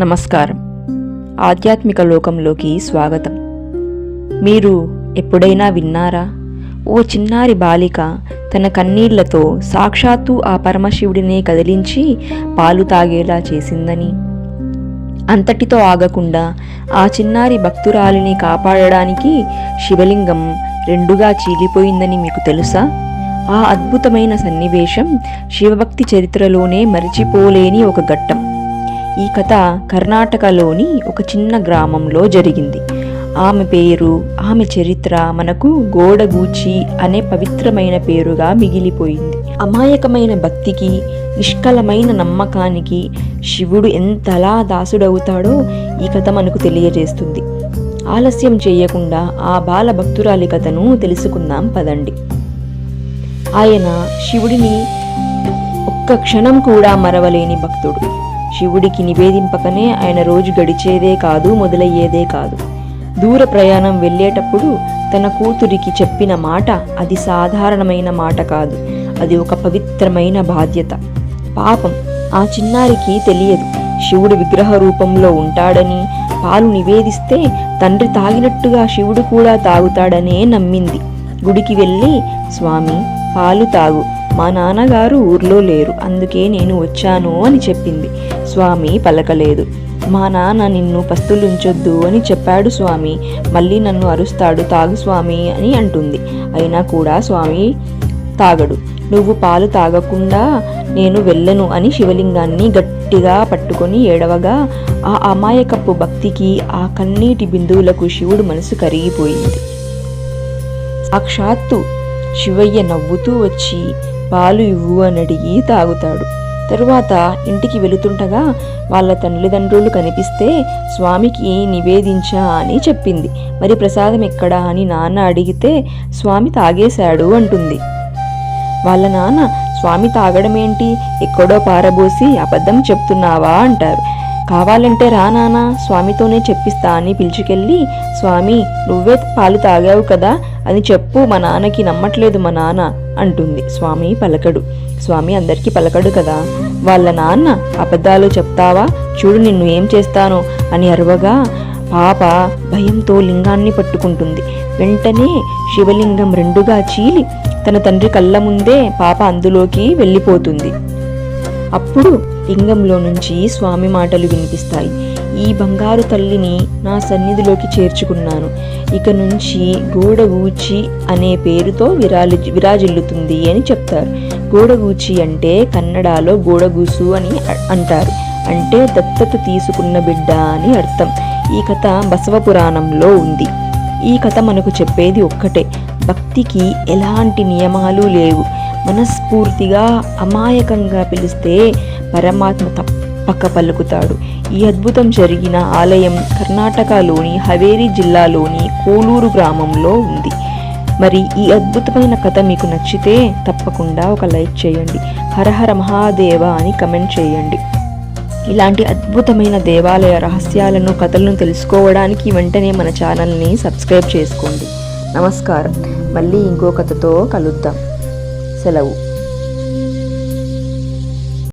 నమస్కారం. ఆధ్యాత్మిక లోకంలోకి స్వాగతం. మీరు ఎప్పుడైనా విన్నారా? ఓ చిన్నారి బాలిక తన కన్నీళ్ళతో సాక్షాత్తు ఆ పరమశివుడినే కదిలించి పాలు తాగేలా చేసిందని. అంతటితో ఆగకుండా ఆ చిన్నారి భక్తురాలిని కాపాడడానికి శివలింగం రెండుగా చీలిపోయిందని మీకు తెలుసా? ఆ అద్భుతమైన సన్నివేశం శివభక్తి చరిత్రలోనే మరిచిపోలేని ఒక ఘట్టం. ఈ కథ కర్ణాటకలోని ఒక చిన్న గ్రామంలో జరిగింది. ఆమె పేరు ఆమె చరిత్ర మనకు గోడగూచి అనే పవిత్రమైన పేరుగా మిగిలిపోయింది. అమాయకమైన భక్తికి నిష్కలమైన నమ్మకానికి శివుడు ఎంతలా దాసుడవుతాడో ఈ కథ మనకు తెలియజేస్తుంది. ఆలస్యం చేయకుండా ఆ బాల భక్తురాలి కథను తెలుసుకుందాం పదండి. ఆయన శివుడిని ఒక్క క్షణం కూడా మరవలేని భక్తుడు. శివుడికి నివేదింపకనే ఆయన రోజు గడిచేదే కాదు మొదలయ్యేదే కాదు. దూర ప్రయాణం వెళ్ళేటప్పుడు తన కూతురికి చెప్పిన మాట అది సాధారణమైన మాట కాదు. అది ఒక పవిత్రమైన బాధ్యత. పాపం ఆ చిన్నారికి తెలియదు. శివుడు విగ్రహ రూపంలో ఉంటాడని పాలు నివేదిస్తే తండ్రి తాగినట్టుగా శివుడు కూడా తాగుతాడనే నమ్మింది. గుడికి వెళ్ళి స్వామి పాలు తాగు. మా నాన్నగారు ఊర్లో లేరు అందుకే నేను వచ్చాను అని చెప్పింది. స్వామి పలకలేదు. మా నాన్న నిన్ను పస్తులుంచొద్దు అని చెప్పాడు స్వామి. మళ్ళీ నన్ను అరుస్తాడు తాగు స్వామి అని అంటుంది. అయినా కూడా స్వామి తాగడు. నువ్వు పాలు తాగకుండా నేను వెళ్ళను అని శివలింగాన్ని గట్టిగా పట్టుకొని ఏడవగా ఆ అమాయకపు భక్తికి ఆ కన్నీటి బిందువులకు శివుడు మనసు కరిగిపోయింది. సాక్షాత్తు శివయ్య నవ్వుతూ వచ్చి పాలు ఇవ్వు అని అడిగి తాగుతాడు. తరువాత ఇంటికి వెళుతుండగా వాళ్ళ తల్లిదండ్రులు కనిపిస్తే స్వామికి నివేదించా అని చెప్పింది. మరి ప్రసాదం ఎక్కడా? అని నాన్న అడిగితే స్వామి తాగేశాడు అంటుంది. వాళ్ళ నాన్న స్వామి తాగడమేంటి? ఎక్కడో పారబోసి అబద్ధం చెప్తున్నావా? అంటారు. కావాలంటే రా నాన్న స్వామితోనే చెప్పిస్తా అని పిలిచికెళ్ళి స్వామి నువ్వే పాలు తాగావు కదా అని చెప్పు మా నాన్నకి నమ్మట్లేదు మా నాన్న. అంటుంది. స్వామి పలకడు. స్వామి అందరికీ పలకడు కదా. వాళ్ళ నాన్న అబద్ధాలు చెప్తావా? చూడు నిన్ను ఏం చేస్తానో అని అరవగా పాప భయంతో లింగాన్ని పట్టుకుంటుంది. వెంటనే శివలింగం రెండుగా చీలి తన తండ్రి కళ్ళ ముందే పాప అందులోకి వెళ్ళిపోతుంది. అప్పుడు లింగంలో నుంచి స్వామి మాటలు వినిపిస్తాయి. ఈ బంగారు తల్లిని నా సన్నిధిలోకి చేర్చుకున్నాను. ఇక నుంచి గూడగూచి అనే పేరుతో విరాలి విరాజిల్లుతుంది అని చెప్తారు. గూడగూచి అంటే కన్నడలో గూడగూసు అని అంటారు. అంటే దత్తత తీసుకున్న బిడ్డ అని అర్థం. ఈ కథ బసవ పురాణంలో ఉంది. ఈ కథ మనకు చెప్పేది ఒక్కటే. భక్తికి ఎలాంటి నియమాలు లేవు. మనస్ఫూర్తిగా అమాయకంగా పిలిస్తే పరమాత్మ పక్క పలుకుతాడు. ఈ అద్భుతం జరిగిన ఆలయం కర్ణాటకలోని హవేరి జిల్లాలోని కోలూరు గ్రామంలో ఉంది. మరి ఈ అద్భుతమైన కథ మీకు నచ్చితే తప్పకుండా ఒక లైక్ చేయండి. హరహర మహాదేవ అని కమెంట్ చేయండి. ఇలాంటి అద్భుతమైన దేవాలయ రహస్యాలను కథలను తెలుసుకోవడానికి వెంటనే మన ఛానల్ని సబ్స్క్రైబ్ చేసుకోండి. నమస్కారం. మళ్ళీ ఇంకో కథతో కలుద్దాం. సెలవు.